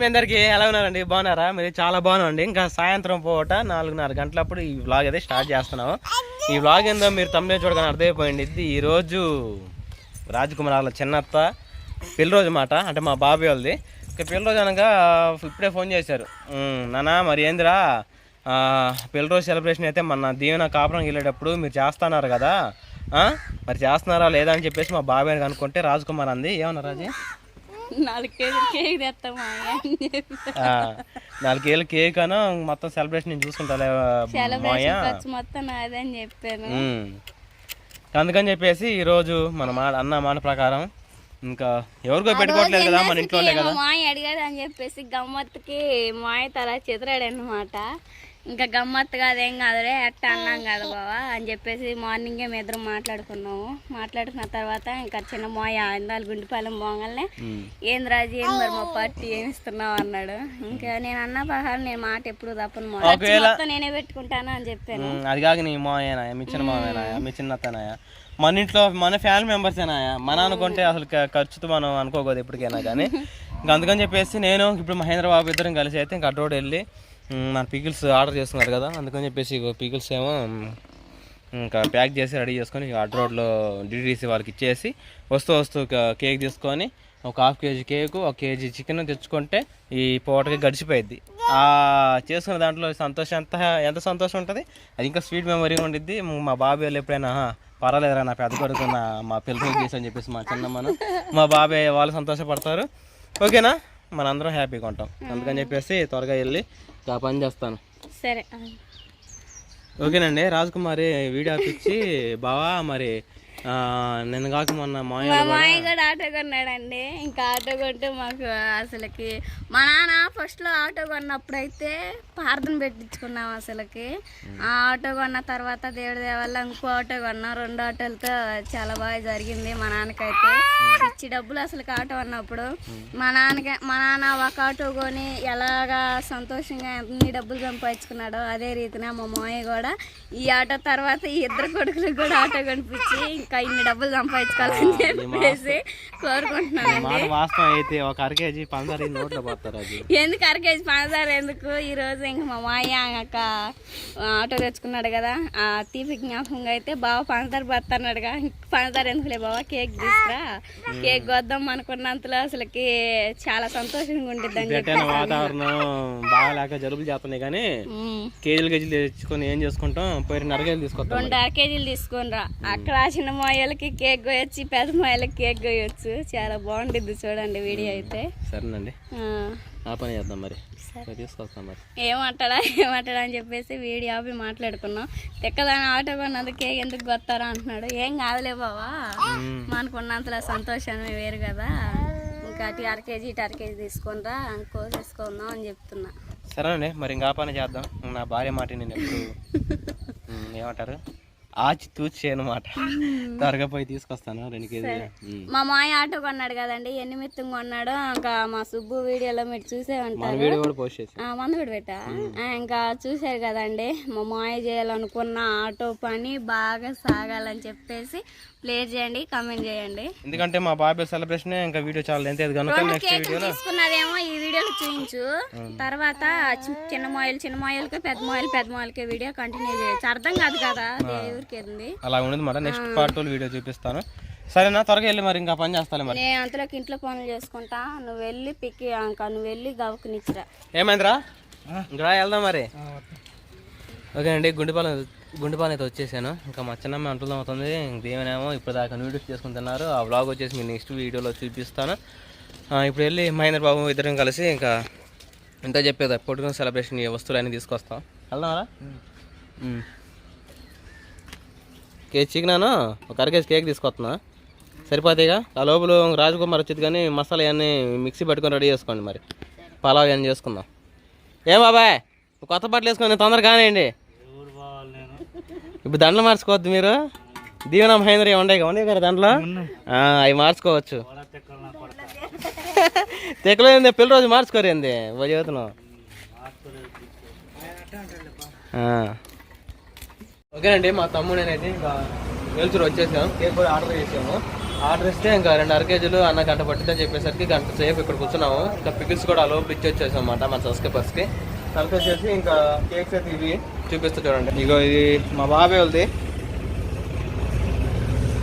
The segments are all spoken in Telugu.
మీ అందరికీ ఎలా ఉన్నారండి? బాగున్నారా? మీరు చాలా బాగున్నాండి ఇంకా సాయంత్రం పూట నాలుగున్నర గంటలప్పుడు ఈ వ్లాగ్ అయితే స్టార్ట్ చేస్తున్నాము. ఈ వ్లాగ్ ఏందో మీరు తమ్ముడే చూడగానే అర్థమైపోయింది. ఇది ఈరోజు రాజకుమార్ వాళ్ళ చిన్నత్త పెళ్ళి రోజు మాట అంటే మా బాబాయ్ వాళ్ళది. ఇంకా పెళ్ళి రోజు అనగా ఇప్పుడే ఫోన్ చేశారు. నానా మరి ఏందిరా? పెళ్ళి రోజు సెలబ్రేషన్ అయితే మన దీవెన కాపురం వెళ్ళేటప్పుడు మీరు చేస్తున్నారు కదా? మరి చేస్తున్నారా లేదా అని చెప్పేసి మా బాబాయ్ అనుకుంటే రాజకుమార్ అంది. ఏమన్నా రాజీ? నాలుగు కేజీలు కేక్ తెస్తామా అని చెప్పి. నాలుగేళ్ళ కేక్ అను మొత్తం సెలబ్రేషన్ నేను చూసుకుంటా మాయ సెలబ్రేషన్ ఖర్చు మొత్తం నాదే అని చెప్పాను. ఉమ్. అందుకని చెప్పేసి ఈరోజు మన మాట అన్న మాట ప్రకారం ఇంకా ఎవరికో పెట్టుకోవట్లేదు కదా మన ఇంట్లో మా మాయ అడిగాడు అని చెప్పేసి గమ్మత్తుకి మాయ తల చెదరాడు అనమాట ఇంకా గమ్మత్తుగా అదేం కాదురే అట్ట అన్నాం కదా బావా అని చెప్పేసి మార్నింగే మేము ఇద్దరం మాట్లాడుకున్నాము. మాట్లాడుకున్న తర్వాత ఇంకా చిన్న మాయ ఇందాలు గుండిపాలెం పోగానే ఏం రాజు ఏం మరి మా పార్టీ ఏమి ఇస్తున్నావు? అన్నాడు. ఇంకా నేను అన్న పహాలు నేను మాట ఎప్పుడు తప్పను మొత్తం నేనే పెట్టుకుంటాను? అని చెప్పాను. అది కాక నీ మాయేనా మీ చిన్న మామేనా మీ చిన్నత్తనాయా. మన ఇంట్లో మన ఫ్యామిలీ మెంబర్సేనాయా మన అనుకుంటే అసలు ఖర్చుతో మనం అనుకోకూడదు ఎప్పటికైనా కానీ. ఇంకా అందుకని చెప్పేసి నేను ఇప్పుడు మహేంద్ర బాబు ఇద్దరం కలిసి అయితే ఇంకా అటు వెళ్ళి మన పికిల్స్ ఆర్డర్ చేస్తున్నారు కదా అందుకని చెప్పేసి పికిల్స్ ఏమో ఇంకా ప్యాక్ చేసి రెడీ చేసుకొని అడ్ రోడ్లో డిడిసి వాళ్ళకి ఇచ్చేసి వస్తూ వస్తూ కేక్ తీసుకొని ఒక హాఫ్ కేజీ కేకు ఒక కేజీ చికెన్ తెచ్చుకుంటే ఈ పూటకి గడిచిపోయిద్ది. ఆ చేసుకున్న దాంట్లో సంతోషం ఎంత ఎంత సంతోషం ఉంటుంది? అది ఇంకా స్వీట్ మెమరీ ఉండిద్ది. మా బాబాయ్ వాళ్ళు ఎప్పుడైనా పర్వాలేదురా నా పెద్ద కొడుకున్న మా పిల్లలకి చేసి అని చెప్పేసి మా చిన్నమ్మను మా బాబాయ్ వాళ్ళు సంతోషపడతారు. ఓకేనా? మనందరం హ్యాపీగా ఉంటాం. అందుకని చెప్పేసి త్వరగా వెళ్ళి ఆ పని చేస్తాను. సరే. ఓకేనండి రాజకుమారి వీడియో ఆపిచ్చి బావా మరి ఆ, నిన్న కాక మొన్న మా మాయ కూడా ఆటో కొన్నాడండి. ఇంకా ఆటో కొంటే మాకు అసలుకి మా నాన్న ఫస్ట్లో ఆటో కొన్నప్పుడు అయితే ప్రార్థన పెట్టించుకున్నాం అసలుకి. ఆ ఆటో కొన్న తర్వాత దేవుడి దేవల్ల ఇంకో ఆటో కొన్నాం. రెండు ఆటోలతో చాలా బాగా జరిగింది మా నాన్నకైతే. ఇచ్చి డబ్బులు అసలు ఆటో అన్నప్పుడు. మా నాన్నకి మా నాన్న ఒక ఆటో కొని ఎలాగా సంతోషంగా ఎన్ని డబ్బులు సంపాదించుకున్నాడో అదే రీతిన మా మాయ కూడా ఈ ఆటో తర్వాత ఈ ఇద్దరు కొడుకులకు కూడా ఆటో కొనిపించి ఇంకా ఇన్ని డబ్బులు సంపాదించుకోవాలని చెప్పేసి కోరుకుంటున్నాను వాస్తవం అయితే ఒక అర కేజీ నోట్లో పోతారు అది. ఎందుకు అరకేజీ పంచదార ఎందుకు? ఈ రోజు ఇంకా మా మాయ అక్క ఆటో తెచ్చుకున్నాడు కదా. ఆ తీపి జ్ఞాపకంగా అయితే బావ పంచదార పడుతున్నాడుగా పంచదార ఎందుకులే బావ? కేక్ తీసుకురా. కేక్ కొద్దాం అనుకున్నంతలో అసలుకి చాలా సంతోషంగా ఉంటుంది అని చెప్పి ఎటైనా వాతావరణం బాగాలేక జలుబులు చేస్తున్నాయి కానీ. కేజీలు కేజీలు తెచ్చుకొని ఏం చేసుకుంటాం? పోయి నరకేలు తీసుకొస్తాం రెండు అర కేజీలు తీసుకొని రా. అక్కడ చిన్న మాయలకి కేక్ కోయొచ్చు పెద్ద మాయలకి కేక్ కోయొచ్చు. చాలా బాగుంటుంది చూడండి వీడియో అయితే. సరేనండి. ఆ, పని చేద్దాం మరి. సరే. తీసుకొస్తాం మరి. ఏమంటాడా ఏమంటాడా అని చెప్పేసి వీడియో ఆపి మాట్లాడుకున్నాం. ఎక్కదాని ఆటో కొన్నందుకు కేక్ ఎందుకు కొత్తారా అంటున్నాడు. ఏం కాదులే బావా. మనకున్నంతలో సంతోషమే వేరు కదా. ఇంకా అటు అర కేజీ ఇటు అర కేజీ తీసుకొని రా కోసేసుకుందాం అని చెప్తున్నా. సరేనండి మరి ఇంకా పని చేద్దాం. నా భార్య మాట నేను ఎప్పుడు ఏమంటారు? ఆచి తూచి అనమాట త్వరగా పోయి తీసుకొస్తాను రెండు కేజీలు. ఉమ్. మా మాయ ఆటో కొన్నాడు కదండి ఎన్ని మిత్తం కొన్నాడో ఇంకా మా సుబ్బు వీడియోలో మీరు చూసే ఉంటారు వీడియో కూడా పోస్ట్ చేసి మందు కూడా పెట్టా? ఇంకా చూశారు కదండి మా మాయ చేయాలనుకున్న ఆటో పని బాగా సాగాలని చెప్పేసి ప్లే చేయండి కామెంట్ చేయండి. ఎందుకంటే మా బాబాయ్ సెలబ్రేషన్ ఇంకా వీడియో చాలా లెంత్ కనుక నెక్స్ట్ తీసుకున్నదేమో ఈ వీడియోలో చూపించు. తర్వాత చిన్న మాయలు చిన్న మాయలకి పెద్ద మాయలు పెద్ద మాయలకి వీడియో కంటిన్యూ చేయొచ్చు. అర్థం కాదు కదా దేవుడికి అలా ఉండదు మాట నెక్స్ట్ పార్ట్ వీడియో చూపిస్తాను. సరేనా? త్వరగా వెళ్ళి మరి ఇంకా పని చేస్తాను మరి. నేను అంతలోకి ఇంట్లో పనులు చేసుకుంటా. నువ్వు వెళ్ళి పిక్కి ఇంకా నువ్వు వెళ్ళి గవకనిచ్చిరా ఏమైందిరా ఇంకా వెళ్దాం మరి. ఓకే అండి గుండెపాలెం గుండెపాలెం అయితే వచ్చేసాను. ఇంకా మా చిన్నమ్మ అంటున్నాం అవుతుంది దేవనేమో ఇప్పుడు దాకా నూడిల్స్ చేసుకుంటున్నారు ఆ వ్లాగ్ వచ్చేసి మీకు నెక్స్ట్ వీడియోలో చూపిస్తాను. ఇప్పుడు వెళ్ళి మహేంద్ర బాబు ఇద్దరం కలిసి ఇంకా ఇంత చెప్పేది పొట్టుకుని సెలబ్రేషన్ ఈ వస్తువులు అన్నీ తీసుకొస్తాం వెళ్దామరా కేజీ చికెనాను ఒక అర కేజీ కేక్ తీసుకొస్తున్నా. సరిపోతాయిగా. ఆ లోపల రాజకుమార్ వచ్చింది కానీ మసాలా అవన్నీ మిక్సీ పెట్టుకొని రెడీ చేసుకోండి మరి. పలావ్ ఇవన్నీ చేసుకుందాం. ఏం బాబాయ్ కొత్త బట్టలు వేసుకొని తొందరగా కానివ్వండి. ఇప్పుడు దండలు మార్చుకోవద్దు మీరు. దీవెన మహేంద్ర ఉండే ఉండే కదా దండలు? అవి మార్చుకోవచ్చు. తెక్కలో ఏంది? పిల్ల రోజు మార్చుకోరేంది ఏంది? ఓకేనండి మా తమ్ముడు అనేది ఇంకా ఏల్చూరు వచ్చేసాం. కేక్ కూడా ఆర్డర్ చేసాము. ఆర్డర్ ఇస్తే ఇంకా రెండు అర కేజీలు అన్న గంట పట్టిందని చెప్పేసరికి గంట సేపు ఇక్కడ కూర్చున్నాము. ఇంకా పికిల్స్ కూడా ఆ లోపల ఇచ్చి వచ్చేసాం అన్నమాట మన సబ్స్క్రైబర్స్కి. తర్వాత వచ్చేసి ఇంకా కేక్స్ అయితే ఇవి చూపిస్తూ చూడండి. ఇగో ఇది మా బాబాయ్ వాళ్ళది.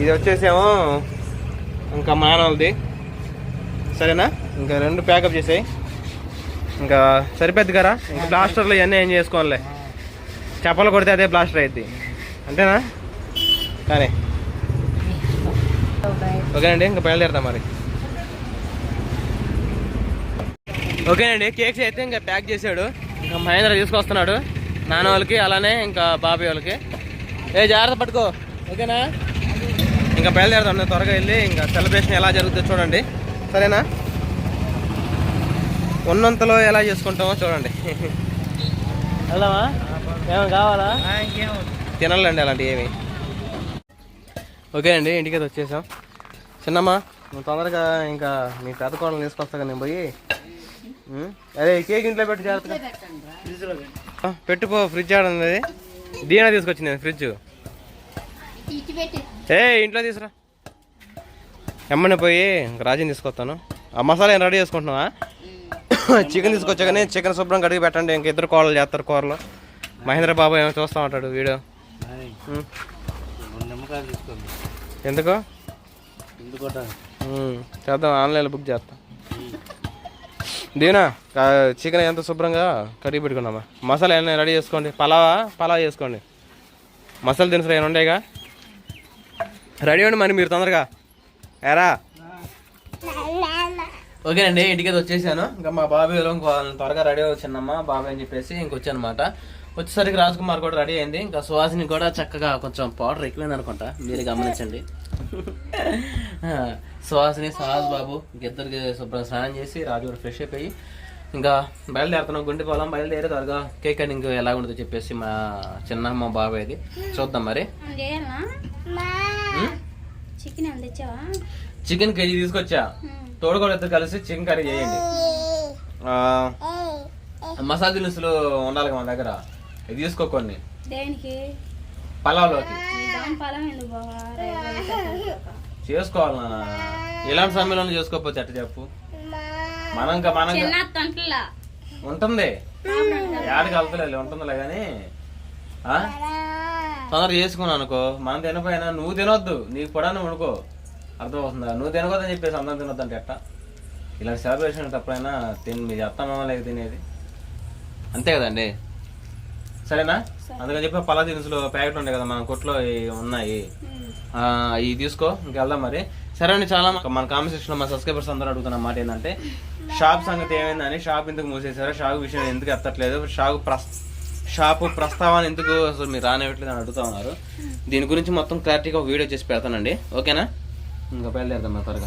ఇది వచ్చేసేమో. ఇంకా మానవులది సరేనా? ఇంకా రెండు ప్యాకప్ చేసాయి. ఇంకా సరిపోద్ది కదా? ఇంకా బ్లాస్టర్లు ఇవన్నీ ఏం చేసుకోవాలి చెప్పలు కొడితే అదే ప్లాస్టర్ అయింది అంతేనా? కానీ. ఓకేనండి ఇంకా బయలుదేరుతాం మరి. ఓకేనండి కేక్స్ అయితే ఇంకా ప్యాక్ చేశాడు. ఇంకా మహేంద్ర తీసుకొస్తున్నాడు. నాన్న వాళ్ళకి అలానే ఇంకా బాబాయ్ వాళ్ళకి. ఏ జాగ్రత్త పట్టుకో. ఓకేనా? ఇంకా బయలుదేరుతాం నేను త్వరగా వెళ్ళి ఇంకా సెలబ్రేషన్ ఎలా జరుగుతుందో చూడండి. సరేనా? ఉన్నంతలో ఎలా చేసుకుంటామో చూడండి. వెళ్దామా? ఏమో కావాలా? తినాలండి అలాంటివి ఏమి. ఓకే అండి ఇంటికి అయితే వచ్చేసాం. చిన్నమ్మా నువ్వు తొందరగా ఇంకా మీ పెద్ద కోడలు తీసుకొస్తా నేను పోయి. అదే కేక్ ఇంట్లో పెట్టి జాగ్రత్తగా. పెట్టుకో ఫ్రిడ్జ్ ఆడంది అది దీనా తీసుకొచ్చింది ఫ్రిడ్జ్. ఏ ఇంట్లో తీసురా. ఎమ్మని పోయి ఇంక రాజీని తీసుకొస్తాను. ఆ మసాలా ఏం రెడీ చేసుకుంటున్నావా? చికెన్ తీసుకొచ్చా కానీ చికెన్ శుభ్రం కడిగి పెట్టండి ఇంక ఇద్దరు కూరలు చేస్తారు కూరలు. మహేంద్ర బాబు ఏమో చూస్తా ఉంటాడు వీడియో. ఎందుకు. చేద్దాం ఆన్లైన్లో బుక్ చేస్తాం. దీనా చికెన్ ఎంత శుభ్రంగా కడిగి పెట్టుకున్నామా? మసాలా ఏమైనా రెడీ చేసుకోండి. పలావా? పలావ్ చేసుకోండి. మసాలా దినుసులు ఏమైనా ఉండేగా రెడీ అవ్వండి మరి మీరు తొందరగా. ఎరా. ఓకేనండి ఇంటికి అయితే వచ్చేసాను. ఇంకా మా బాబాయ్ త్వరగా రెడీ వచ్చిందమ్మా బాబాయ్ అని చెప్పేసి ఇంకొచ్చానమాట. వచ్చేసరికి రాజ్ కుమార్ కూడా రెడీ అయింది. ఇంకా సుహాసిని కూడా చక్కగా కొంచెం పౌడర్ ఎక్కువైంది అనుకుంటా. మీరు గమనించండి. ఆ, సుహాసిని సుహాస్ బాబు ఇంకిద్దరికి శుభ్రం స్నానం చేసి రాజు కూడా ఫ్రెష్ అయిపోయి ఇంకా బయలుదేరుతున్నాం. గుండె పొలం బయలుదేరి త్వరగా కేక్ కటింగ్ ఎలా ఉంటుందో చెప్పేసి మా చిన్న మా బాబాయ్ది చూద్దాం మరి? చికెన్ కేజీ తీసుకొచ్చా? తోడుకోడు ఇద్దరు కలిసి చికెన్ కర్రీ చేయండి. మసాలా దినుసులు ఉండాలి మన దగ్గర. ఇది తీసుకో కొన్ని. దేనికి? పలావ్లోకి. చేసుకోవాలి నాన్న ఇలాంటి సమయంలో చేసుకోకపోతే ఎట్ట చెప్పు. మనం ఇంకా మనం ఉంటుంది. ఏడకి వెళ్తలేదు ఉంటుందిలే కానీ ఆ? తొందరగా చేసుకున్నాను అనుకో మనం తినపోయినా నువ్వు తినొద్దు నీకు కూడా నువ్వు అనుకో అర్థమవుతుందా? నువ్వు తినకొద్దని చెప్పేసి అందరం తినొద్దు అంటే ఎట్ట? ఇలాంటి సెలబ్రేషన్ తప్పుడైనా తిని మీ అత్తమ్మ లేక తినేది. అంతే కదండి? సరేనా? అందుకని చెప్పి పలా దినుసులు ప్యాకెట్ ఉంటాయి కదా మన కొట్లో ఉన్నాయి. ఇవి తీసుకో ఇంకెళ్దాం మరి. సరే అండి చాలా మన కామెంట్ సెక్షన్లో మా సబ్స్క్రైబర్స్ అందరూ అడుగుతున్న మాట ఏంటంటే షాప్ సంగతి ఏమైందని షాప్ ఎందుకు మూసేశారు షాప్ విషయం ఎందుకు ఎత్తట్లేదు షాప్ ప్రస్ షాపు ప్రస్తావన ఎందుకు అసలు మీరు రానివ్వట్లేదు అని అడుగుతా ఉన్నారు. దీని గురించి మొత్తం క్లారిటీగా ఒక వీడియో చేసి పెడతానండి. ఓకేనా? ఇంకా బయలుదేరదాం మా త్వరగా.